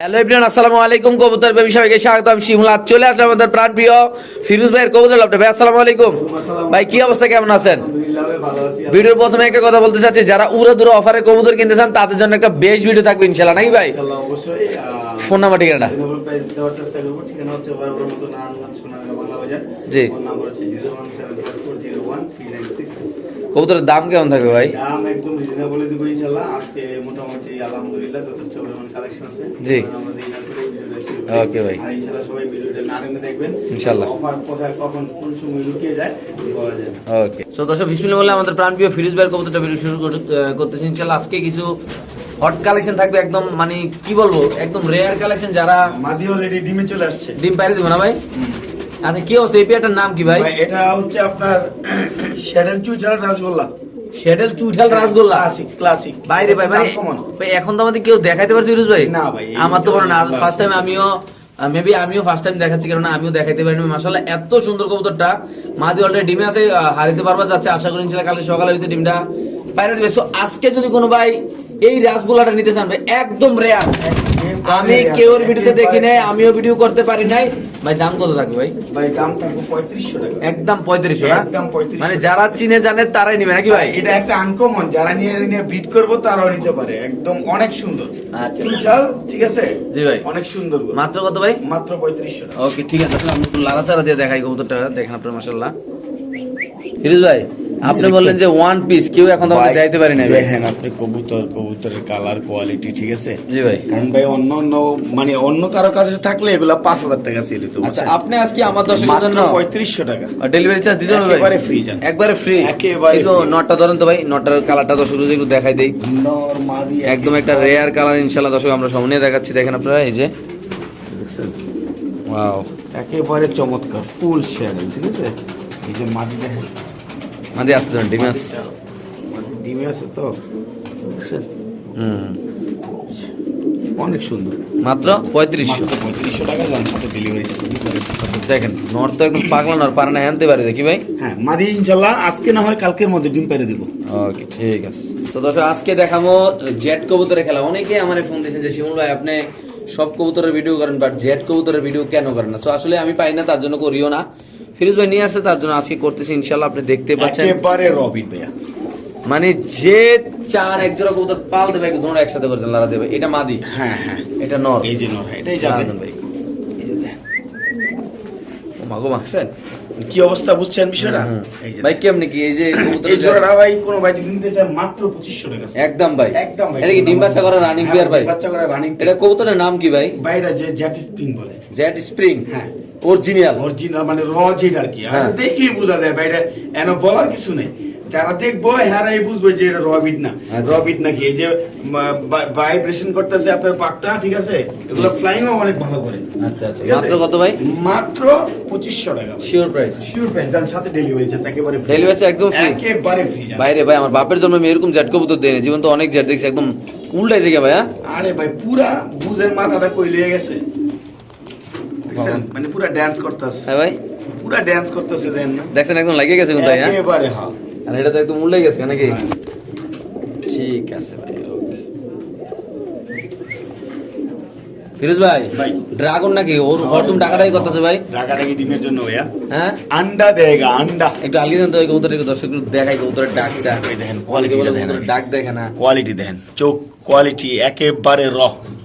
Hello everyone আসসালামু আলাইকুম কবুতর বেবি সবাইকে স্বাগতম শিমুলাত চলে আসলাম আমাদের প্রাণ প্রিয় ফিরোজ ভাইয়ের কবুতর লাভটা ভাই আসসালামু আলাইকুম। ভাই কি অবস্থা কেমন আছেন? ভিডিওর প্রথমে একটা কথা বলতে চাচ্ছি যারা উড়ো দূরে অফারে কবুতর কিনতে চান তাদের জন্য একটা বেস্ট ভিডিও থাকবে ইনশাল্লাহ নাকি ভাই? ইনশাআল্লাহ ফোন নাম্বার ঠিকানাটা? রিজনেবল কবুতরের দাম কেমন থাকবে ভাই? দাম একদম রিজনেবল দিব ইনশাআল্লাহ আজকে মোটামুটি আলহামদুলিল্লাহ যথেষ্ট পরিমাণ কালেকশন আছে। জি। Okay ভাই। ইনশাআল্লাহ সবাই ভিডিওটা না টেনে দেখবেন। ইনশাআল্লাহ। অফার কোথায় কখন কোন সময় লুকিয়ে যায় বলা যায়। ওকে। সো দর্শক বিসমিল্লাহ বলে আমাদের প্রাণ প্রিয় ফিরোজ ভাইয়ের কবুতরটা ভিডিও শুরু কর- আহ, করতেছি। ইনশাল্লাহ আজকে কিছু হট কালেকশন থাকবে একদম মানে কি বলব একদম রেয়ার কালেকশন যারা মাদি অলরেডি ডিমে চলে আসছে। ডিম পাইরে দিব না ভাই? আচ্ছা কি অবস্থা? এই পেয়ারটার নাম কি ভাই? ভাই এটা হচ্ছে আপনার শ্যাডেল চুই ছাড়া রসগোল্লা। শেডেল চুইঠাল রাসগোল্লা? ক্লাসিক ক্লাসিক বাইরে ভাই ভাই ভাই এখন তো আমাদের কেউ দেখাইতে পারছে ভাই? না ভাই, আমার তো বড় না ফার্স্ট টাইম আমিও মেবি আমিও ফার্স্ট টাইম দেখাচ্ছি কারণ আমিও দেখাইতে পারিনি। মাশাআল্লাহ এত সুন্দর কবুতরটা। মাদি অলরেডি ডিমে আছে হারিতে পারবা যাচ্ছে আশা করি ইনশাআল্লাহ কালকে সকালে হইতে ডিমটা বাইরে দিবে। সো আজকে যদি কোনো ভাই এই নিতে চান ভাই একদম রেয়ার আমি কেউর ভিডিওতে দেখি নাই আমিও ভিডিও করতে পারি নাই। ভাই দাম কত থাকবে ভাই? ভাই দাম থাকবে পঁয়ত্রিশশো টাকা। একদম পঁয়ত্রিশশো একদম 3500 মানে যারা চিনে জানে তারাই নিবে নাকি ভাই? এটা একটা আনকমন যারা নিয়ে নিয়ে বিট করব তারাও নিতে পারে। একদম অনেক সুন্দর। আচ্ছা। চাল ঠিক আছে? জি ভাই। অনেক সুন্দর মাত্র কত ভাই? মাত্র পঁয়ত্রিশশো টাকা। ওকে ঠিক আছে তাহলে আমি একটু লাড়াচাড়া দিয়ে দেখাই কবুতরটা। দেখেন আপনার মাসাল্লাহ ফিরোজ ভাই আপনি বললেন যে ওয়ান পিস কেউ এখন তো আমাকে ভাই, দেখাইতে পারি না ভাই। দেখেন আপনি কবুতর কবুতরের কালার কোয়ালিটি ঠিক আছে? জি ভাই। কারণ ভাই অন্য অন্য মানে অন্য কারও কাছে থাকলে এগুলা পাঁচ হাজার টাকা সেল হতো আচ্ছা আপনি আজকে আমার দর্শকের জন্য পঁয়ত্রিশশো টাকা। ডেলিভারি চার্জ দিতে হবে একেবারে free জান। একবারে ফ্রি একেবারে। নটটা ধরেন তো ভাই। নটটার কালারটা দর্শক একটু দেখাই দেই। একদম একটা রেয়ার কালার ইনশাআল্লাহ দর্শক আমরা সামনে দেখাচ্ছি। দেখেন আপনারা এই যে। ওয়াও একেবারে চমৎকার ফুল শ্যাডেল ঠিক আছে? এই যে মাটি দেখেন। মাদি আসতে ধরেন ডিমাস ডিমে তো অনেক সুন্দর মাত্র পঁয়ত্রিশশো পঁয়ত্রিশশো টাকা যান সাথে ডেলিভারি দেখেন নর তো একদম পাগলা নর পারে না আনতে পারে দেখি ভাই হ্যাঁ মাদি ইনশাল্লাহ আজকে না হয় কালকের মধ্যে ডিম পেরে দিব ওকে ঠিক আছে তো দর্শক আজকে দেখাবো জেট কবুতরের খেলা অনেকে আমার ফোন দিয়েছেন যে শিমুল ভাই আপনি সব কবুতরের ভিডিও করেন বাট জেট কবুতরের ভিডিও কেন করেন না তো আসলে আমি পাই না তার জন্য করিও না ফিরোজ ভাই নিয়ে আসছে তার জন্য আজকে করতেছি ইনশাল্লাহ আপনি দেখতে পাচ্ছেন। একেবারে রবিন ভাইয়া। মানে যে চার এক জোড়া কবুতর পাল দেবে দুটো একসাথে করে লড়া দেবে। এটা মাদি। হ্যাঁ হ্যাঁ। এটা নর। এই যে নর এটাই জানেন ভাই। এই যে কি অবস্থা বুঝছেন বিষয়টা? ভাই কেমনি কি? এই যে এই জোড়া ভাই কোন ভাই যদি নিতে চায় মাত্র 2500 টাকা। একদম ভাই। একদম ভাই এটা কি ডিম বাচ্চা করা রানিং বিয়ার ভাই? বাচ্চা করা রানিং এটা কবুতরের নাম কি ভাই? ভাইরা যে জ্যাট স্প্রিং বলে। জ্যাট স্প্রিং হ্যাঁ। অরিজিনাল অরিজিনাল মানে র যেটা আর কি। আর দেখি বুঝা বোঝা যায় বাইরে এন বলার কিছু নেই। যারা দেখব বুঝবে যে এটা না। আচ্ছা। রবিট নাকি? এই যে ভাইব্রেশন করতেছে আপনার পাকটা ঠিক আছে? এগুলো ফ্লাইং অনেক ভালো করে। আচ্ছা আচ্ছা। মাত্র কত ভাই? মাত্র টাকা শিওর প্রাইস শিওর প্রাইস যার সাথে ডেলিভারি চার্জ একেবারে charge একদম? একেবারে ফ্রি বাইরে ভাই আমার বাপের জন্য আমি এরকম জেট কবুতর দেয়নি জীবন তো অনেক জেট দেখছি একদম উল্টাই দিকে ভাই আরে ভাই পুরা বুঝের মাথাটা কই লিয়ে গেছে? মানে পুরা ড্যান্স করতেছে। হ্যাঁ ভাই। পুরা ড্যান্স করতেছে দেন না দেখছেন একদম লাগিয়ে গেছে হ্যাঁ একেবারে হ্যাঁ। আর এটা তো একদম উল্টাই গেছে নাকি? ঠিক আছে ভাই. ফিরোজ ভাই। ড্রাগন নাকি? ওর হরতুম টাকাটাই করতেছে ভাই? টাকাটাকি ডিমের জন্য ভাইয়া। হ্যাঁ? আন্ডা দেয়গা আন্ডা। একটু আলগি দেন তো ওই কবুতরের দর্শক দেখাই কবুতরের ডাকটা। দেখেন, অনেকে বলে quality টা দেখেন। ডাক দেখে না। কোয়ালিটি দেখেন। চোখ কোয়ালিটি একেবারে র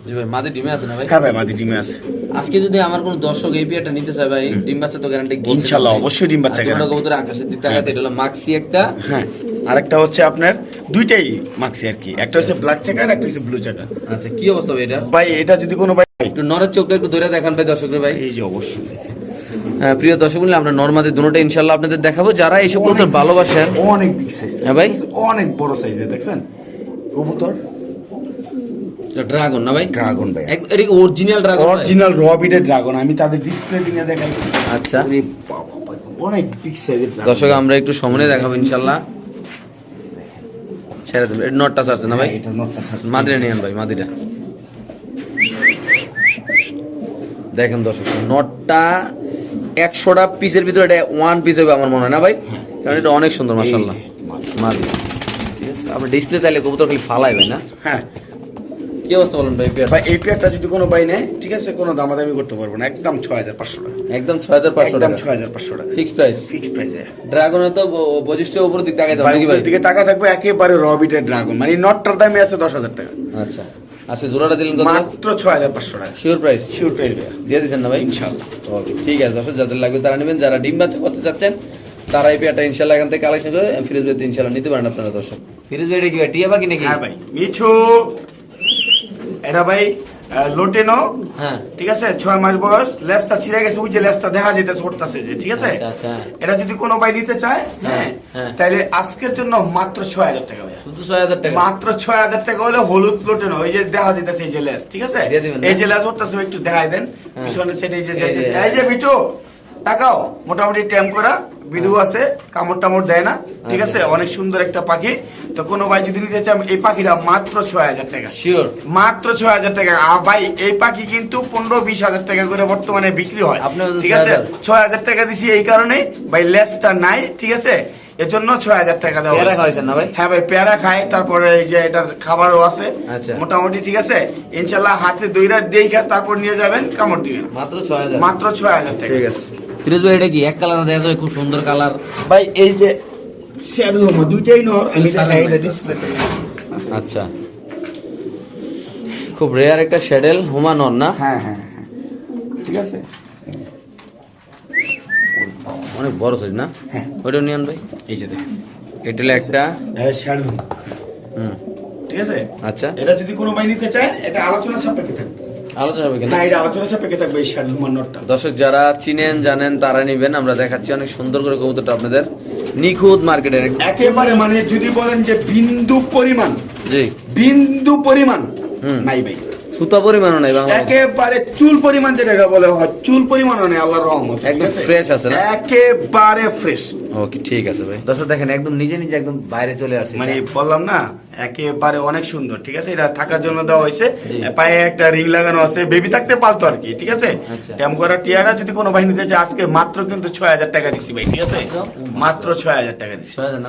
জি ভাই মাদের ডিমে আছে না ভাই? হ্যাঁ ভাই মাদি ডিমে আছে। আজকে যদি আমার কোন দর্শক এই বিয়েটা নিতে চায় ভাই ডিম বাচ্চা তো গ্যারান্টি ইনশাল্লাহ, অবশ্যই ডিম বাচ্চা guarantee। কবুতর আকাশের দিক তাকাতে এটা হলো মাক্সি একটা। হ্যাঁ আরেকটা হচ্ছে আপনার দুইটাই মাক্সি আর কি। একটা হচ্ছে ব্ল্যাক চেকার একটা হচ্ছে ব্লু চেকার আচ্ছা কি অবস্থা ভাই এটা? ভাই এটা যদি কোনো ভাই একটু নরের চোখটা একটু ধরে দেখান ভাই দর্শকরা ভাই। এই যে অবশ্যই। হ্যাঁ, প্রিয় দর্শক বললে আমরা নর্মাদের দুটোটা ইনশাল্লাহ আপনাদের দেখাবো। যারা এইসব কবুতর ভালোবাসেন অনেক বিগ সাইজ হ্যাঁ ভাই? অনেক বড় সাইজের দেখছেন? কবুতর? ড্রাগন না ভাই? ড্রাগন ভাই। এটা কি অরিজিনাল ড্রাগন অরিজিনাল ড্রাগন আমি তাদের ডিসপ্লে দিয়ে দেখাই। আচ্ছা। অনেক বিগ সাইজের দর্শক আমরা একটু সামনে দেখাবো ইনশাল্লাহ। ছেড়ে দেবেন। এটা নটটা আছে না ভাই? এটা নটটা ছাড়ছে। মাদিরা ভাই মাদিরা। দেখেন দর্শক নটটা একশোটা পিসের ভিতরে এটা ওয়ান পিস হবে আমার মনে হয় না ভাই? কারণ এটা অনেক সুন্দর মাসাল্লাহ মাদি। ঠিক আছে আপনার ডিসপ্লে চাইলে কবুতর খালি ফালাই ভাই না? হ্যাঁ। কি অবস্থা বলেন ভাই পেয়ার ভাই এই পেয়ারটা যদি কোনো ভাই নেয় ঠিক আছে কোনো দামাদামি করতে পারব না। একদম ছয় হাজার পাঁচশো টাকা। একদম ছয় হাজার পাঁচশো একদম টাকা। ছয় হাজার পাঁচশো টাকা। Fix price? ফিক্স প্রাইসে ড্রাগনের তো ব- বৈশিষ্ট্য উপর দিক তাকাইতে হবে ভাই নাকি ভাই? দিকে টাকা থাকবে একেবারে রবিটের ড্রাগন মানে নটটার দামে আছে দশ হাজার টাকা। আচ্ছা। আজকে জোড়াটা দিলেন কত? মাত্র ছয় হাজার পাঁচশো টাকা। শিওর প্রাইস শিওর প্রাইস দিয়ে দিচ্ছেন না ভাই? ইনশাল্লাহ ওকে ঠিক আছে দর্শক যাদের লাগবে তারা নেবেন যারা ডিম বাচ্চা করতে চাচ্ছেন তারা এই পেয়ারটা ইনশাল্লাহ এখান থেকে কালেকশন করে ফিরোজ ভাই ইনশাল্লাহ নিতে পারেন আপনারা দর্শক। ফিরোজ ভাই এটা কি টিয়া পাখি নাকি? হ্যাঁ ভাই। মিছু এটা ভাই আহ, লোটেনো হ্যাঁ। ঠিক আছে? ছয় মাস বয়স লেজটা ছিঁড়ে গেছে ওই যে লেজটা দেখা যেতেছে উঠতেছে যে ঠিক আছে? আচ্ছা আচ্ছা। এটা যদি কোনো ভাই নিতে চায় হ্যাঁ হ্যাঁ। তাহলে আজকের জন্য মাত্র ছয় হাজার টাকা শুধু ছয় হাজার টাকা? মাত্র ছয় হাজার টাকা হলে হলুদ লোটেনো ওই যে দেখা যেতেছে এই যে লেজ ঠিক আছে? এই যে লেজ উঠতেছে একটু দেখাই দেন। হ্যাঁ। পিছনে সেটা এই যে এই যে। বিটু তাকাও মোটামুটি ট্যাম করা ভিডিও আছে কামড় টামড় দেয় না ঠিক আছে? আচ্ছা। অনেক সুন্দর একটা পাখি। তো কোনো ভাই যদি নিতে চান এই পাখিটা মাত্র ছয় হাজার টাকা। শিওর মাত্র ছয় হাজার টাকা। আর ভাই এই পাখি কিন্তু পনেরো বিশ হাজার টাকা করে বর্তমানে বিক্রি হয়। ঠিক আছে? 6,000 ছয় হাজার টাকা দিছি এই কারণে। ভাই লেসটা নাই ঠিক আছে? এজন্য ছয় হাজার টাকা দেওয়া। না ভাই? হ্যাঁ ভাই পেয়ারা খায় তারপরে এই যে এটার খাবারও আছে। আচ্ছা। মোটামুটি ঠিক আছে? ইনশাল্লাহ হাতে দইরা দিয়ে তারপর নিয়ে যাবেন কামড় দিবেন। মাত্র ছয় হাজার। মাত্র ছয় হাজার টাকা। ঠিক আছে। ফিরোজ ভাই এটা কি এক কালার দেখা যায়? খুব সুন্দর কালার। ভাই এই যে শ্যাডো দুইটাই নর আমি ডিসপ্লে আচ্ছা। খুব রেয়ার একটা শ্যাডেল হুমানন না? হ্যাঁ হ্যাঁ হ্যাঁ। ঠিক আছে? অনেক বড় সাইজ না? হ্যাঁ। ওইটা নিয়ন ভাই। এই যে দেখেন। এটা হলো একটা এটা শ্যাডো হুম। ঠিক আছে? আচ্ছা। এটা যদি কোনো ভাই নিতে চায় এটা আলোচনা সাপেক্ষে থাকবে। আলোচনা হবে না এটা আলোচনা সাপেক্ষে থাকবে এই নটটা। দর্শক যারা চিনেন জানেন তারা নিবেন। আমরা দেখাচ্ছি অনেক সুন্দর করে কবুতরটা আপনাদের নিখুঁত মার্কেটের একেবারে মানে যদি বলেন যে বিন্দু পরিমাণ জি। বিন্দু পরিমাণ হুম। নাই ভাই। সুতা পরিমাণও নাই বাংলা একেবারে চুল পরিমাণ যেটাকে বলে হয় চুল পরিমাণও নেই আল্লাহর রহমত। একদম fresh আছে না? একেবারে ফ্রেশ ওকে ঠিক আছে ভাই। দর্শক দেখেন একদম নিজে নিজে একদম বাইরে চলে আসে মানে বললাম না একেবারে অনেক সুন্দর ঠিক আছে? এটা থাকার জন্য দেওয়া হয়েছে। পায়ে একটা রিং লাগানো আছে বেবি থাকতে পালতো আর কি ঠিক আছে। ট্যাম করা টিয়ারা যদি কোনো ভাই নিতে চায় আজকে মাত্র কিন্তু ছয় হাজার টাকা দিচ্ছি ভাই ঠিক আছে? মাত্র? ছয় হাজার টাকা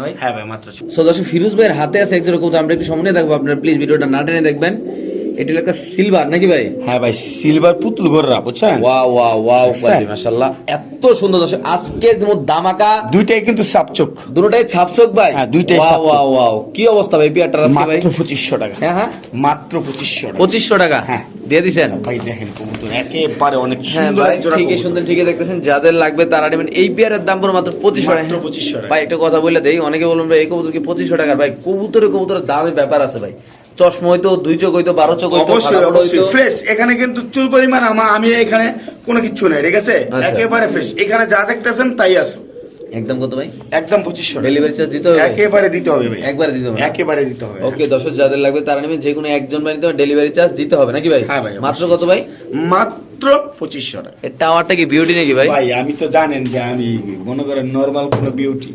ভাই? হ্যাঁ ভাই মাত্র ছয় সো দর্শক ফিরোজ ভাইয়ের হাতে আছে একজন আমরা একটু সামনে দেখব। আপনার প্লিজ ভিডিওটা না টেনে দেখবেন। এটা একটা সিলভার নাকি ভাই? হ্যাঁ ভাই সিলভার পুতুল বুঝছেন? ওয়াও দেখছেন? কোয়ালিটি মাশাআল্লাহ। এত সুন্দর দর্শক আজকে দামাকা দুইটাই কিন্তু দুটোটাই ভাই? হ্যাঁ, দুইটাই। ওয়াও ওয়াও কি অবস্থা ভাই আজকে ভাই? মাত্র পঁচিশশো টাকা। হ্যাঁ হ্যাঁ? মাত্র পঁচিশশো টাকা। পঁচিশশো টাকা? হ্যাঁ। দিয়ে দিছেন? ভাই দেখেন কবুতর একেবারে অনেক হ্যাঁ সুন্দর ভাই জোড়া ঠিকই। সুন্দর ঠিকই দেখতেছেন যাদের লাগবে তারা নেবেন। এই পেয়ারের দাম পড়ে মাত্র পঁচিশশো টাকা। মাত্র 2500 টাকা। ভাই একটা কথা বলে দেই অনেকে বলুন ভাই এই কবুতর কি পঁচিশশো টাকা ভাই কবুতরে কবুতরের দামের ব্যাপার আছে ভাই। চশমা হইতো দুই চোখ হইতো বারো চোখ হইতো অবশ্যই অবশ্যই। ফ্রেশ এখানে কিন্তু চুল পরিমাণ আমার আমি এখানে কোনো কিছু নাই ঠিক আছে? আচ্ছা। একেবারে ফ্রেশ এখানে যা দেখতেছেন তাই আছে। একদম কত ভাই? একদম পঁচিশশো ডেলিভারি চার্জ দিতে হবে? একেবারে দিতে হবে ভাই। একবারে দিতে হবে একেবারে দিতে হবে। ওকে দর্শক যাদের লাগবে তারা নেবেন যে কোনো একজন ভাই নিতে ডেলিভারি চার্জ দিতে হবে নাকি ভাই? হ্যাঁ ভাই, মাত্র কত ভাই? মাত্র পঁচিশশো টাকা। টাওয়ারটা কি বিউটি নাকি ভাই? ভাই আমি তো জানেন যে আমি মনে করেন নর্মাল কোনো বিউটি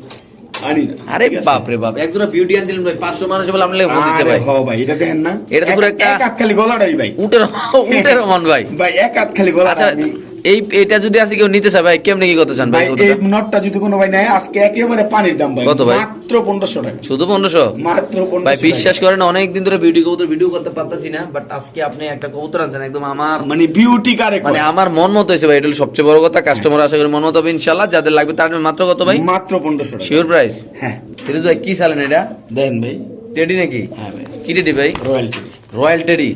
আনি না। আরে বাপ রে বাপ এক জোড়া বিউটি আনছিলেন ভাই পাঁচশো মানুষ বলে আপনি লেগে দিচ্ছে ভাই। এটা দেখেন না। এটা তো পুরো এক- একটা- এক হাত খালি গলাটাই ভাই। উটের উটের মন ভাই। ভাই এক হাত খালি গলা আচ্ছা এই এটা যদি আছে কেউ নিতে চায় ভাই কেমনে কি করতে চান ভাই এই নটটা যদি কোনো ভাই নেয় আজকে একেবারে পানির দাম ভাই। কত ভাই? মাত্র পনেরোশো টাকা। শুধু পনেরোশো? মাত্র পনেরোশো ভাই বিশ্বাস করেন অনেক দিন ধরে বিউটি কবুতর ভিডিও করতে পারতাছি না বাট আজকে আপনি একটা কবুতর আনছেন একদম আমার মানে বিউটি কারে মানে আমার মন মতো হয়েছে ভাই এটা সবচেয়ে বড় কথা কাস্টমার আশা করি মন মতো হবে ইনশাল্লাহ যাদের লাগবে তার মাত্র কত ভাই? মাত্র পনেরোশো টাকা। শিওর প্রাইস হ্যাঁ। ফিরোজ ভাই কি চালেন এটা? দেন ভাই। টেডি নাকি? হ্যাঁ ভাই। কি টেডি ভাই? রয়্যাল টেডি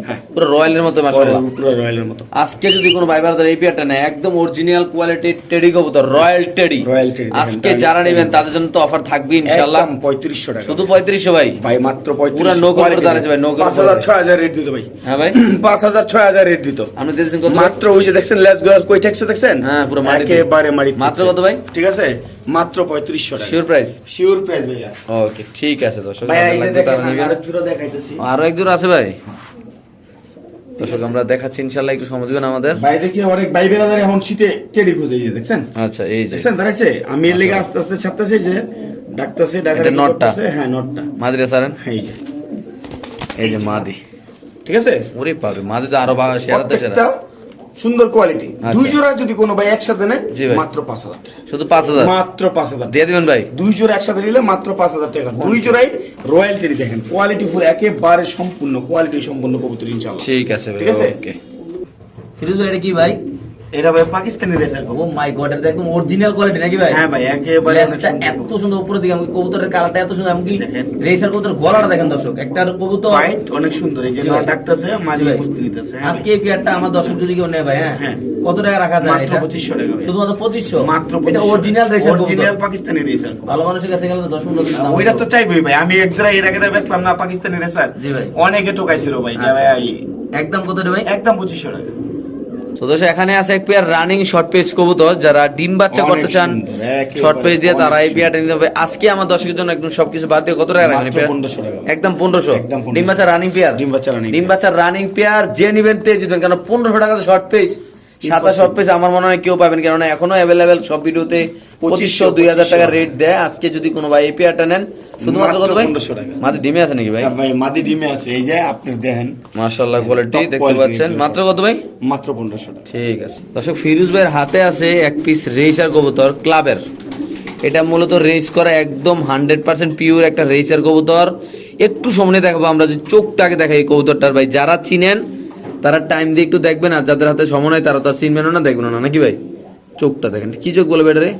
হ্যাঁ। পুরো রয়্যালের মতো মাশাআল্লাহ। পুরো রয়্যালের মতো। আজকে যদি কোনো ভাই বারাদার এই পেয়ারটা নেয় একদম অরিজিনাল কোয়ালিটির কবুতর রয়্যাল রয়্যাল দেখেন, আজকে যারা নেবেন তাদের জন্য তো অফার থাকবে ইনশাআল্লাহ। একদম টাকা। শুধু পঁয়ত্রিশশো ভাই। ভাই মাত্র পুরা নৌকোর ভাই, নৌকোর রেট দিত ভাই। হ্যাঁ ভাই। পাঁচ হাজার ছয় হাজার রেট দিত। আপনি দিয়েছেন কত মাত্র ওই যে দেখছেন লেজগুলো কই ঠেকছে দেখছেন? হ্যাঁ, পুরো। একেবারে মাত্র কত ভাই? ঠিক আছে? মাত্র পঁয়ত্রিশশো টাকা। শিওর প্রাইস শিওর প্রাইস ভাইয়া। ওকে ঠিক আছে দর্শক ভাই এই দেখেন তারা আমি জোড়া দেখাইতেছি। আরও একজন আছে ভাই? দর্শক আমরা দেখাচ্ছি ইনশাআল্লাহ একটু সময় দিবেন আমাদের। ভাই দেখি অনেক ভাই বেড়াদার এখন শীতে টেডি খুঁজে এই যে দেখছেন? আচ্ছা এই যে। দেখছেন? দাঁড়াইছে? আমি এর লেগে আস্তে আস্তে ছাপতেছি যে ডাকতেছে ডাকাডাকি নটটা? হ্যাঁ নটটা। মাদিরা সারেন হ্যাঁ, এই যে। এই যে মাদি। ঠিক আছে? ওরে পাবে মাদি তো আরও বা সেরা প্রত্যেকটা সুন্দর কোয়ালিটি আচ্ছা। দুই জোড়া যদি কোনো ভাই একসাথে নেয় মাত্র পাঁচ হাজার টাকা। শুধু পাঁচ হাজার? মাত্র পাঁচ হাজার দিয়ে দিবেন ভাই। দুই জোড়া একসাথে নিলে মাত্র পাঁচ হাজার টাকা। দুই জোড়াই রয়্যালটি দেখেন। কোয়ালিটি ফুল একেবারে সম্পূর্ণ কোয়ালিটি সম্পূর্ণ কবুতর ইনশাল্লাহ ঠিক আছে ভাই ঠিক আছে? ওকে ফিরোজ ভাই এটা কি ভাই? এটা ভাই Pakistani racer oh my god এটা একদম অরিজিনাল কোয়ালিটি নাকি ভাই হ্যাঁ ভাই একেবারে এত সুন্দর উপরে দিকে আমি কবুতরের কালারটা এত সুন্দর দেখেন। রেসার কবুতর গলাটা দেখেন দর্শক একটা কবুতর হোয়াইট অনেক সুন্দর এই যে। ডাকতেছে মাঝে বুঝতে নিতেছে হ্যাঁ আজকে এই পেয়ারটা আমার দর্শক যদি কেউ নেয় ভাই হ্যাঁ হ্যাঁ। কত টাকা রাখা যায় এটা 2500 টাকা। শুধুমাত্র পঁচিশশো মাত্র এটা original racer original Pakistani racer ভালো মানুষের কাছে গেলে তো দশ পনেরো দিন দাম ওইটা তো। চাইবই ভাই আমি এক জোড়া এর আগে বেচলাম না পাকিস্তানি রেসার জি ভাই। অনেকে টোকাইছিল ভাই যে আচ্ছা। ভাই একদম কত রে ভাই একদম পঁচিশশো টাকা তো দোষ এখানে আছে এক পেয়ার রানিং শর্ট পেজ কবুতর যারা ডিম বাচ্চা করতে চান শর্ট পেজ দিয়ে তারা এই পেয়ারটা নিতে হবে। আজকে আমার দর্শকের জন্য একদম সবকিছু বাদ দিয়ে কত টাকা রাখেন পেয়ার? 1500 টাকা। একদম পনেরোশো। 1500 ডিম বাচ্চা রানিং পেয়ার ডিম বাচ্চা running ডিম বাচ্চা রানিং পেয়ার যে নিবেন তেজ জিতবেন কেন পনেরোশো টাকা শর্ট পেজ শর্ট পেজ আমার মনে হয় কেউ পাবেন কেননা এখনও অ্যাভেলেবেল সব ভিডিওতে পঁচিশশো দুই হাজার টাকা রেট দেয়। আজকে যদি কোনো ভাই এই পেয়ারটা নেন শুধুমাত্র কত ভাই? 1500। মাত্র ডিমে আছে নাকি ভাই? হ্যাঁ ভাই মাদি ডিমে আছে। এই যে আপনি দেখেন মার্শাল্লাহ কোয়ালিটি দেখতে পাচ্ছেন। মাত্র কত ভাই? মাত্র পনেরোশো টাকা। ঠিক আছে। দর্শক ফিরুজ ভাইয়ের হাতে আছে এক পিস রেসার কবুতর ক্লাবের। এটা মূলত রেস করা একদম হান্ড্রেড পার্সেন্ট পিওর একটা রেসার কবুতর। একটু সামনে দেখাবো আমরা যে চোখটাকে দেখাই কবুতরটার ভাই। যারা চিনেন তারা টাইম দিয়ে একটু দেখবেন আর যাদের হাতে সময় নাই তারা তো আর চিনবেনও না দেখবেন না নাকি ভাই? চোখটা দেখেন কি চোখ বলবে এটা রে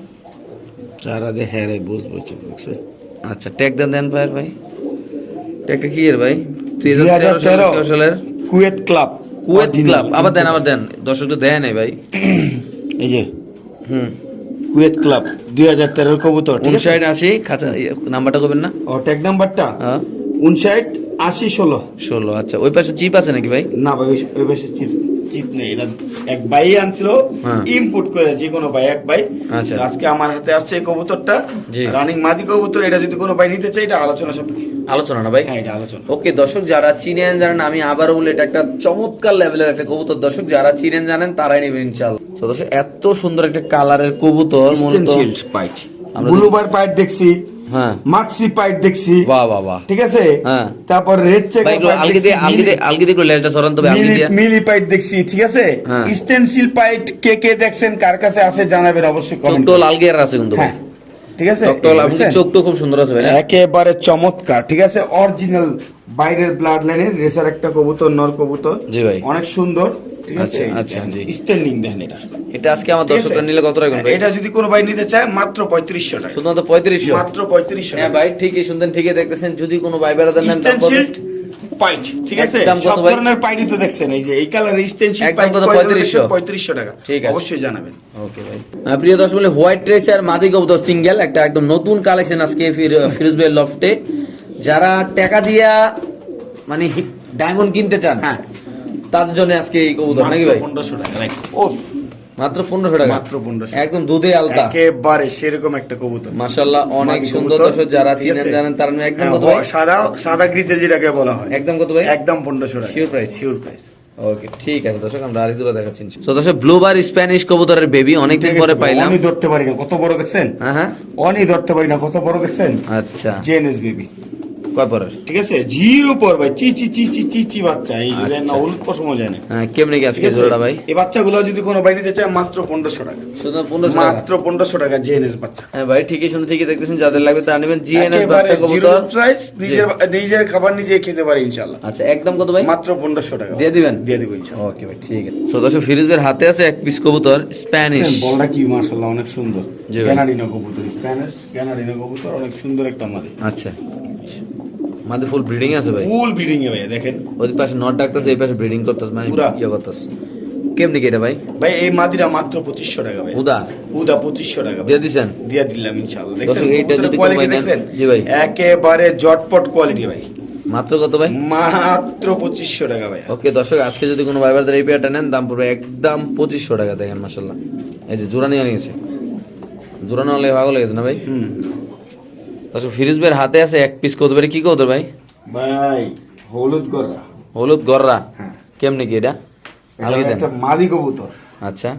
যারা দেখে রে বুঝব বুঝছে? আচ্ছা ট্যাগ দেন দেন ভাই ভাই। ট্যাগটা কি এর ভাই? দুই 2013 সালের কুয়েত ক্লাব কুয়েত ক্লাব আবার দেন আবার দেন। দর্শক তো দেয় নাই ভাই। এই যে হুম। কুয়েত ক্লাব দুই হাজার তেরোর কবুতর উনষাট আশি খাঁচা ইয়ে, নাম্বারটা করবেন না? ও ট্যাগ নাম্বারটা? হ্যাঁ। উনষাট আশি ষোলো। ষোলো আচ্ছা। ওই পাশে চিপ আছে নাকি ভাই? না ভাই ওই- পাশে চিপ চিপ নেই। এটা এক ভাই আনছিল হ্যাঁ। ইম্পোর্ট করে যে কোনো ভাই এক ভাই। আচ্ছা। আজকে আমার হাতে আসছে এই কবুতরটা। রানিং মাদি কবুতর এটা যদি কোনো ভাই নিতে চাই এটা আলোচনা সব আলোচনা না ভাই? হ্যাঁ এটা আলোচনা। ওকে দর্শক যারা চিনেন জানেন আমি আবারও বলি এটা একটা চমৎকার লেভেলের একটা কবুতর। দর্শক যারা চিনেন জানেন তারাই নেবেন ইনশাআল্লাহ। তো দর্শক এত সুন্দর একটা কালারের কবুতর মূলত আমরা ব্লুবার পাইট দেখছি। হ্যাঁ মাক্সি পাইট দেখছি। বাহ বাহ বাহ। ঠিক আছে। তারপর রেড চেক আলগি দিয়ে আলগি দিয়ে আলগি দিয়ে লেজটা সরান তবে আলগি দিয়ে। মিলি পাইট দেখছি ঠিক আছে। স্টেনসিল পাইট কে কে দেখছেন কার কাছে আছে জানাবেন অবশ্যই চোখ কমেন্ট টোল আলগি আর আছে কিন্তু হ্যাঁ। ঠিক আছে? চোখ তো খুব সুন্দর আছে একেবারে চমৎকার ঠিক আছে? অরিজিনাল বাইরের ব্লাড লাইনের রেসার একটা কবুতর নর কবুতর। জি ভাই। অনেক সুন্দর ঠিক আছে? আচ্ছা, আচ্ছা, জি। স্ট্যান্ডিং দেখেন এটা। এটা আজকে আমার ঠিক আছে? দর্শকরা নিলে কত রাখবেন এটা যদি কোনো ভাই নিতে চায় মাত্র টাকা। শুধুমাত্র মাত্র হ্যাঁ ভাই ঠিকই শুনতেন ঠিকই দেখতেছেন। যদি কোনো ভাই বেড়াতে নেন দাম কত? স্টেনশিল্ড পাইট ঠিক আছে? সব ধরনের পাইটই তো দেখছেন এই যে এই কালারের স্টেনশিল একদম পাইট কত? 3500 পঁয়ত্রিশশো? টাকা। ঠিক আছে। অবশ্যই জানাবেন। ওকে ভাই। আহ, প্রিয় দর্শক বলে হোয়াইট রেসার মাদি কবুতর সিঙ্গেল একটা একদম নতুন কালেকশন আজকে ফির- ফিরোজ ভাই লফটে যারা টাকা দিয়া মানে ডায়মন্ড কিনতে চান হ্যাঁ। তাদের জন্য আজকে এই কবুতর নাকি ভাই? পনেরোশো টাকা মাত্র পনেরোশো টাকা। মাত্র 1500 একদম দুধে আলতা। একেবারে সেরকম একটা কবুতর। মাশাল্লাহ অনেক সুন্দর দর্শক যারা চিনেন জানেন তারা একদম হ্যাঁ, কত ভাই? সাদা সাদা গ্রিজেল যেটাকে বলা হয়। একদম কত ভাই? একদম পনেরোশো টাকা। Sure price? Sure price okay ঠিক আছে দর্শক আমরা আরেকজোড়া দেখাচ্ছি তো দর্শক ব্লুবার স্প্যানিশ কবুতরের বেবি অনেকদিন পরে পাইলাম। অনি ধরতে পারি না কত বড় দেখছেন? হ্যাঁ হ্যাঁ। অনি ধরতে পারি না কত বড় দেখছেন? আচ্ছা। জেএনএস বেবি কয় পরের ঠিক আছে? জির উপর ভাই চি চি চি চি চি চি বাচ্চা এই যে আচ্ছা। না হলুদ পশম যায় না। হ্যাঁ কেমনে কি আজকে জোড়াটা ভাই? এই বাচ্চাগুলো যদি কোনো ভাই নিতে চায় মাত্র পনেরোশো টাকা। শুধু পনেরোশো টাকা? মাত্র পনেরোশো টাকা জেএনএস বাচ্চা। হ্যাঁ ভাই ঠিকই শুনে ঠিকই দেখতেছেন যাদের লাগবে তারা নেবেন জিএনএস বাচ্চা কবুতর। price, নিজের নিজের খাবার নিজে খেতে পারে ইনশাল্লাহ আচ্ছা একদম কত ভাই? মাত্র পনেরোশো টাকা। দিয়ে দিবেন? দিয়ে দেবো ওকে ভাই ঠিক আছে। সো দর্শক হাতে আছে এক পিস কবুতর স্প্যানিশ বলটা কি মাশাআল্লাহ অনেক সুন্দর। জি কবুতর স্প্যানিশ কবুতর অনেক সুন্দর একটা মাদি। আচ্ছা। মাঝে ফুল ব্রিডিং আছে ভাই। ফুল ব্রিডিং এ ভাই দেখেন। ওই পাশে নট ডাকতেছে এই পাশে ব্রিডিং করতেছে মানে। ইয়ে করতেছে। কেমনি কি এটা ভাই? ভাই এই মাদিরা মাত্র পঁচিশশো টাকা ভাই। উদা উদা পঁচিশশো টাকা দিয়ে দিছেন? দিয়ে দিলাম ইনশাআল্লাহ। দেখছেন এইটা যদি কোয়ালিটি দেখছেন? জি ভাই। একেবারে জটপট কোয়ালিটি ভাই। মাত্র কত ভাই? মাত্র পঁচিশশো টাকা ভাই। ওকে দর্শক আজকে যদি কোনো ভাইবারদের এই পেয়ারটা নেন দাম পড়বে একদম পঁচিশশো টাকা দেখেন মাসাল্লাহ এই যে জোড়া নিয়ে নিয়েছে। জোড়া না হলে ভালো লেগেছে না ভাই? হুম। দর্শক ফিরিজ ভাইয়ের হাতে আছে এক পিস কৌতর কি কৌতর ভাই? ভাই হলুদ গররা। হলুদ গররা। হ্যাঁ। কেমনি কি এটা? দেন। মাদি কবুতর। আচ্ছা।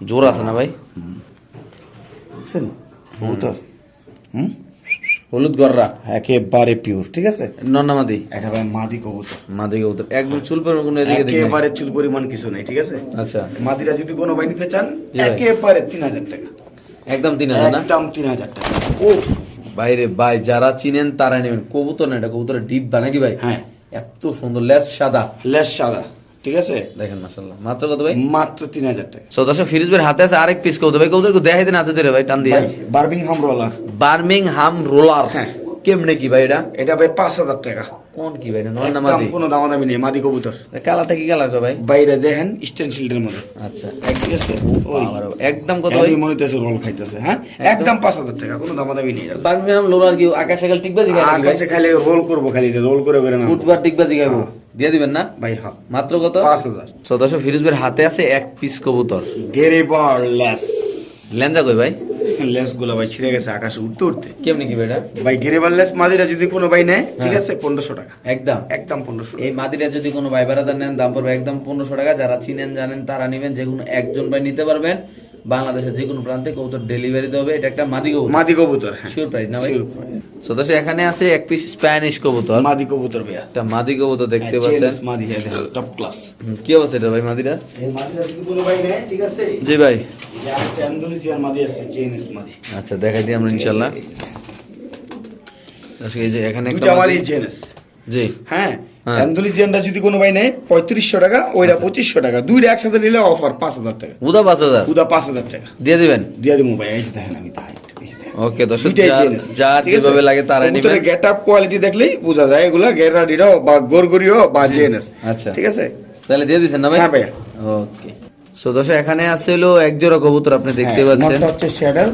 জোর আছে না ভাই? দেখছেন? কবুতর। হুম? হলুদ গররা। একেবারে পিওর ঠিক আছে? নন্না মাদি। এটা ভাই মাদি কবুতর। মাদি কবুতর। একদম চুল পরিমাণ কোনো এদিকে দেখি একেবারে চুল পরিমাণ কিছু নাই ঠিক আছে? আচ্ছা। মাদিরা যদি কোনো ভাই নিতে চান একেবারে তিন হাজার টাকা। একদম তিন হাজার একদম তিন হাজার টাকা। উফ বাইরে ভাই যারা চিনেন তারা নেবেন। কবুতর না এটা কবুতরের ডিপ বা নাকি ভাই? হ্যাঁ। এত সুন্দর লেস সাদা। লেস সাদা ঠিক আছে? দেখেন মাশাল্লাহ মাত্র কত ভাই? মাত্র তিন হাজার টাকা। সদস্য ফিরিজ ভাইয়ের হাতে আছে আরেক পিস কবুতর। ভাই কবুতর দেখাই দেন হাতে ধরে ভাই টান দিয়ে। বার্মিংহাম রোলার বার্মিংহাম রোলার হ্যাঁ। কেমনে কি ভাই এটা? এটা ভাই পাঁচ হাজার টাকা। কোন কি ভাই? নয় না মাদি? কোনো দামাদামি নেই মাদি কবুতর। কালারটা কি কালার ভাই? বাইরে দেখেন স্টেনশিল্ডের মধ্যে। আচ্ছা। ঠিক আছে। একদম কত ভাই? মনে হইতেছে রোল খাইতেছে হ্যাঁ? একদম। পাঁচ হাজার টাকা কোনো দামাদামি নেই বার্মিংহাম রোলার কি আকাশ আকাল টিকবা জিগাই নাকি ভাই? আকাশে খালি রোল করব খালি রোল করে করে না উঠবার টিকবা জিগাইবো হ্যাঁ। দিয়ে দিবেন না? ভাই হ্যাঁ। মাত্র কত? পাঁচ হাজার। সদস্য ফিরোজ ভাইয়ের হাতে আছে এক পিস কবুতর। গেরেবার লেস লেঞ্জা কই ভাই? ভাই ছিঁড়ে গেছে আকাশে উঠতে উঠতে কেমনি কি ভাই ভাই গেরেবার লেস মাদিরা যদি কোনো ভাই নেয় ঠিক হ্যাঁ। আছে পনেরোশো টাকা। একদম। একদম পনেরোশো এই মাদিরা যদি কোনো ভাই বেড়াদার নেন দাম পড়বে একদম পনেরোশো টাকা। যারা চিনেন জানেন তারা নেবেন। যেগুলো কোনো একজন ভাই নিতে পারবেন। বাংলাদেশের যে কোনো প্রান্তে কবুতর ডেলিভারি দেবে এটা একটা মাদি কবুতর। মাদি কবুতর হ্যাঁ। শিওর প্রাইস না ভাই? Price। সদস্য এখানে আছে এক পিস স্প্যানিশ কবুতর। মাদি কবুতর ভাইয়া। একটা মাদি কবুতর দেখতে হ্যাঁ, পাচ্ছেন। মাদি টপ ক্লাস কি অবস্থা এটা ভাই মাদিরা এই মাদিরা যদি কোনো ভাই নেয় ঠিক আছে? জি ভাই। আরেকটা আন্দোলসিয়ার মাদি আছে জেএনএস মাদি। আচ্ছা দেখাই দিই আমরা ইনশাআল্লাহ। এই যে। এখানে একটা মাদি জেএনএস জি। হ্যাঁ হ্যাঁ। অ্যান্ডোলিজিয়ানটা যদি কোনো ভাই নেয় পঁয়ত্রিশশো টাকা ওইটা আচ্ছা। পঁচিশশো টাকা। দুইটা একসাথে নিলে অফার পাঁচ হাজার টাকা। উদা পাঁচ হাজার? পুদা পাঁচ হাজার টাকা। দিয়ে দিবেন? দিয়ে দেবো ভাই এই দেখেন আমি তাই ওকে দর্শক যার- যেভাবে লাগে তারাই নেবেন। গেট আপ কোয়ালিটি দেখলেই বোঝা যায় এগুলা গেরাডিরও বা গোরগরিও বা জেএনএস আচ্ছা। ঠিক আছে? তাহলে দিয়ে না ভাই? হ্যাঁ ওকে। সো দর্শক এখানে আছে হলো এক জোড়া কবুতর আপনি দেখতে হ্যাঁ, পাচ্ছেন। হচ্ছে শ্যাডেল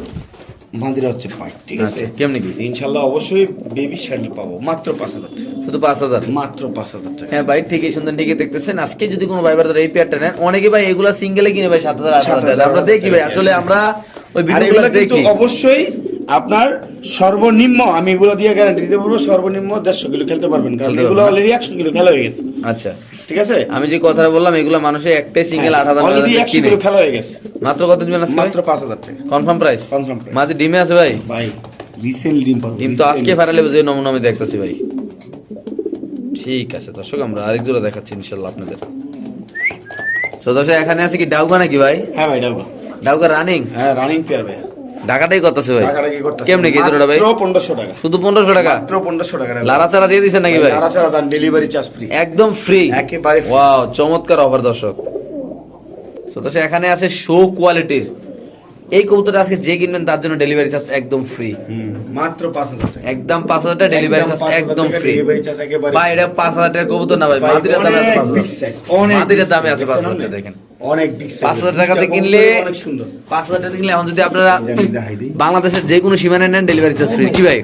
হচ্ছে পাইট ঠিক আছে? আচ্ছা কেমনি কি? ইনশাল্লাহ অবশ্যই বেবি শ্যাডেল পাবো মাত্র পাঁচ হাজার শুধু পাঁচ হাজার? মাত্র পাঁচ হাজার টাকা। হ্যাঁ ভাই ঠিকই সুন্দর ঠিকই দেখতেছেন। আজকে যদি কোনো ভাই বারদার এই পেয়ারটা নেন অনেকে ভাই এগুলা সিঙ্গেলে কিনে ভাই সাত হাজার আট হাজার আমরা দেখি ভাই আসলে আমরা ওই ভিডিওগুলো দেখি। অবশ্যই আপনার সর্বনিম্ন আমি এগুলো দিয়ে গ্যারান্টি দিতে পারব সর্বনিম্ন দেড়শো কিলো খেলতে পারবেন। কারণ এগুলো অলরেডি একশো কিলো খেলা হয়ে গেছে। আচ্ছা। ঠিক আছে? আমি যে কথাটা বললাম এগুলো মানুষের একটাই সিঙ্গেল আট হাজার খেলা হয়ে গেছে। মাত্র কত দিবেন মাত্র পাঁচ হাজার টাকা। Confirm price price। মাঝে ডিমে আছে ভাই? ভাই রিসেন্টলি ডিম পাবো কিন্তু আজকে ফারালে যে নমুনা আমি দেখতেছি ভাই। ঠিক আছে দর্শক আমরা আরেক জোড়া দেখাচ্ছি ইনশাল্লাহ আপনাদের। তো দর্শক এখানে আছে কি ডাউগা নাকি ভাই? হ্যাঁ ভাই ডাবো ডাউগা রানিং হ্যাঁ রানিং পেয়ার ভাই। ঢাকাটাই করতেছে ভাই। কেমনে কি জোড়াটা ভাই? পনেরোশো টাকা। শুধু পনেরোশো টাকা? মাত্র পনেরোশো টাকা লারা চারা দিয়ে দিচ্ছেন নাকি ভাই? সারা দান ডেলিভারি চার্জ ফ্রি একদম ফ্রি একেবারে। ওয়াও চমৎকার অফার দর্শক। তো এখানে আছে শো কোয়ালিটির এই কবুতরটা আজকে যে কিনবেন তার জন্য ডেলিভারি চার্জ একদম ফ্রি মাত্র পাঁচ হাজার টাকা। একদম পাঁচ হাজার টাকা ডেলিভারি চার্জ একদম ফ্রি ভাই এটা পাঁচ হাজার টাকার কবুতর না ভাই মাদিরের দামে আছে পাঁচ হাজার। মাদিরের দামে আছে পাঁচ হাজার টাকা দেখেন। অনেক পাঁচ হাজার টাকাতে কিনলে অনেক সুন্দর। পাঁচ হাজার টাকা কিনলে এখন যদি আপনারা। বাংলাদেশের যে কোনো সীমানায় নেন ডেলিভারি চার্জ ফ্রি কি ভাই?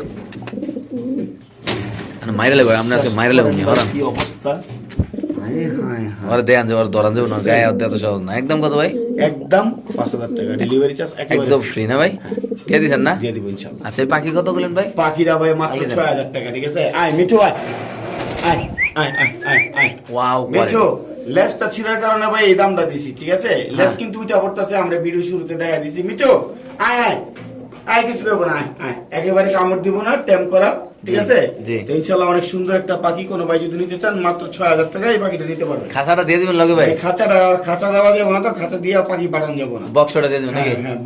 মাইরা লেবো আমরা আজকে মাইরা নি হরান। ওরা দেয়ান যে ওরা ধরান যাব না গায়ে হাত দেওয়া তো সহজ না। একদম কত ভাই? একদম পাঁচ হাজার টাকা। ডেলিভারি চার্জ একদম ফ্রি না ভাই? দিয়ে দিচ্ছেন না? দিয়ে দিব ইনশাল্লাহ। আচ্ছা পাখি কত ভাই? পাখিরা ভাই মাত্র ছয় হাজার টাকা ঠিক আছে? আয় মিঠু আয়। আয় আয় আয় আয় আয়। ওয়াও মিঠু লেসটা ছিঁড়ার কারণে ভাই এই দামটা দিছি ঠিক আছে? লেস হ্যাঁ। কিন্তু উঠা পড়তেছে আমরা ভিডিও শুরুতে দেখা দিছি। মিঠু আয় আয়। আয় কিছু করব না একেবারে কামড় দিব না টেম করা ঠিক আছে? ইনশাল্লাহ অনেক সুন্দর একটা পাখি কোনো ভাই যদি নিতে চান মাত্র ছয় হাজার টাকা এই পাখিটা নিতে খাসাটা দিয়ে দিবেন লগে ভাই? খাঁচাটা খাঁচা দেওয়া যাবে না তো খাঁচা দিয়ে পাখি পাঠানো যাব না। বক্সটা দিয়ে দিবেন হ্যাঁ হ্যাঁ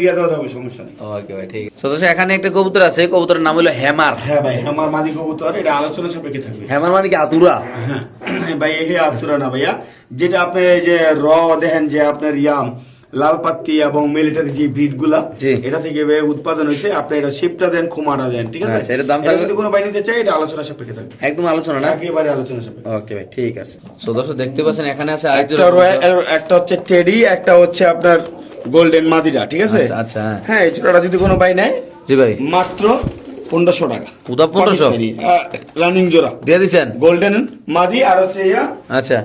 দিয়ে দেওয়া যাবে সমস্যা নেই। ওকে ভাই ঠিক আছে। এখানে একটা কবুতর আছে কবুতরের নাম হলো হ্যামার হ্যাঁ ভাই আমার মাদি কবুতর এটা আলোচনা সাপেক্ষে থাকবে। হ্যামার মানে কি আতুরা? হ্যাঁ ভাই এই আতুরা না ভাইয়া যেটা আপনি যে র দেখেন যে আপনার ইয়াম লাল পাত্তি এবং মিলিটারি যে ব্রিডগুলা এটা থেকে উৎপাদন হয়েছে আপনি এটা শিপটা দেন খুমাটা দেন ঠিক আছে? আচ্ছা, এটার দাম থাকবে? যদি কোনো ভাই নিতে চাই এটা আলোচনা সাপেক্ষে থাকবে। একদম আলোচনা না? একেবারে আলোচনা সাপেক্ষে। ওকে ভাই ঠিক আছে। সদস্য দেখতে পাচ্ছেন এখানে আছে আরেকজন একটা হচ্ছে টেডি একটা হচ্ছে আপনার গোল্ডেন মাদিরা ঠিক আছে? আচ্ছা, আচ্ছা, হ্যাঁ। হ্যাঁ এই জোড়াটা যদি কোনো ভাই নেয় জি ভাই। মাত্র পনেরোশো টাকা। উদা 1500? রানিং জোড়া। দিয়ে দিছেন গোল্ডেন মাদি আর হচ্ছে আচ্ছা।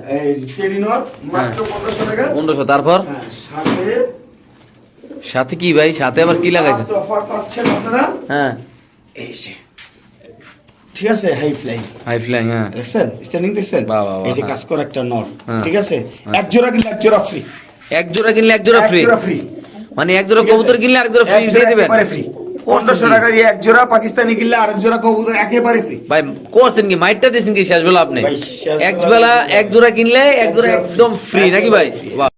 মাত্র পনেরোশো টাকা। পনেরোশো তারপর? হ্যাঁ, সাথে সাথে কি ভাই? সাথে আবার কি লাগাইছে অফার পাচ্ছেন আপনারা? হ্যাঁ। এই যে ঠিক আছে হাই ফ্লাই হাই ফ্লাইং হ্যাঁ। দেখছেন? স্ট্যান্ডিং দেখছেন? এই যে হ্যাঁ। কাজ করা একটা নর হ্যাঁ। ঠিক আছে? এক জোড়া কিনলে এক জোড়া ফ্রি এক জোড়া কিনলে এক জোড়া ফ্রি জোড়া ফ্রি মানে এক জোড়া কবুতর কিনলে আরেক জোড়া ফ্রি দিয়ে দিবেন? ফ্রি পনেরোশো টাকা দিয়ে। এক জোড়া পাকিস্তানি কিনলে আরেক জোড়া কবুতর একেবারে ফ্রি ভাই করছেন কি মাইটটা দিয়েছেন কি? শেষ বেলা আপনি এক বেলা এক জোড়া কিনলে এক জোড়া একদম ফ্রি নাকি ভাই? বাহ।